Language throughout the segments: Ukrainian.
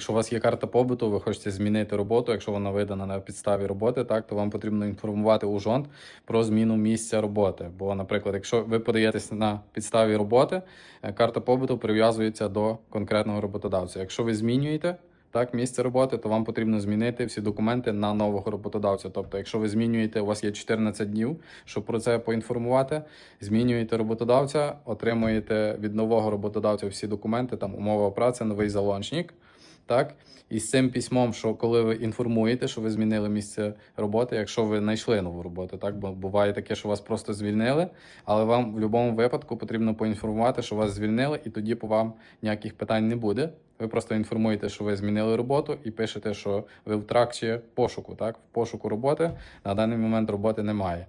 Якщо у вас є карта побуту, ви хочете змінити роботу, якщо вона видана на підставі роботи, так то вам потрібно інформувати ужонт про зміну місця роботи. Бо, наприклад, якщо ви подаєтесь на підставі роботи, е, карта побуту прив'язується до конкретного роботодавця. Якщо ви змінюєте так, місце роботи, то вам потрібно змінити всі документи на нового роботодавця. Тобто, якщо ви змінюєте, у вас є 14 днів, щоб про це поінформувати, змінюєте роботодавця, отримуєте від нового роботодавця всі документи, там умова праці, новий залончник. Так, і з цим письмом, що коли ви інформуєте, що ви змінили місце роботи, якщо ви знайшли нову роботу, так бо буває таке, що вас просто звільнили, але вам в будь-якому випадку потрібно поінформувати, що вас звільнили, і тоді по вам ніяких питань не буде. Ви просто інформуєте, що ви змінили роботу, і пишете, що ви в тракті пошуку. Так, в пошуку роботи на даний момент роботи немає.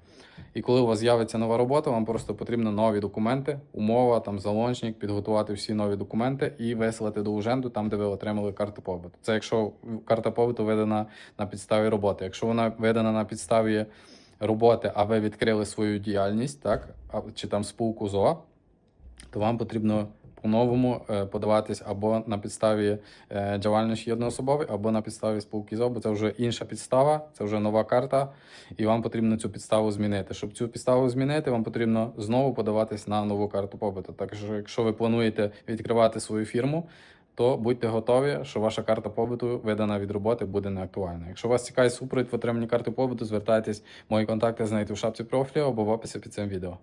І коли у вас з'явиться нова робота, вам просто потрібно нові документи, умова, там залончник, підготувати всі нові документи і вислати до уженду там, де ви отримали карту побуту. Це якщо карта побуту видана на підставі роботи. Якщо вона видана на підставі роботи, а ви відкрили свою діяльність, так, чи там спілку ЗО, то вам потрібно по-новому е, подаватись або на підставі е, діяльності одноособової, або на підставі спілки ЗО, бо це вже інша підстава, це вже нова карта, і вам потрібно цю підставу змінити. Щоб цю підставу змінити, вам потрібно знову подаватись на нову карту побуту. Так що, якщо ви плануєте відкривати свою фірму, то будьте готові, що ваша карта побуту, видана від роботи, буде неактуальна. Якщо вас цікавить супровід в отриманні карти побуту, звертайтесь. Мої контакти знайдете в шапці профілю або в описі під цим відео.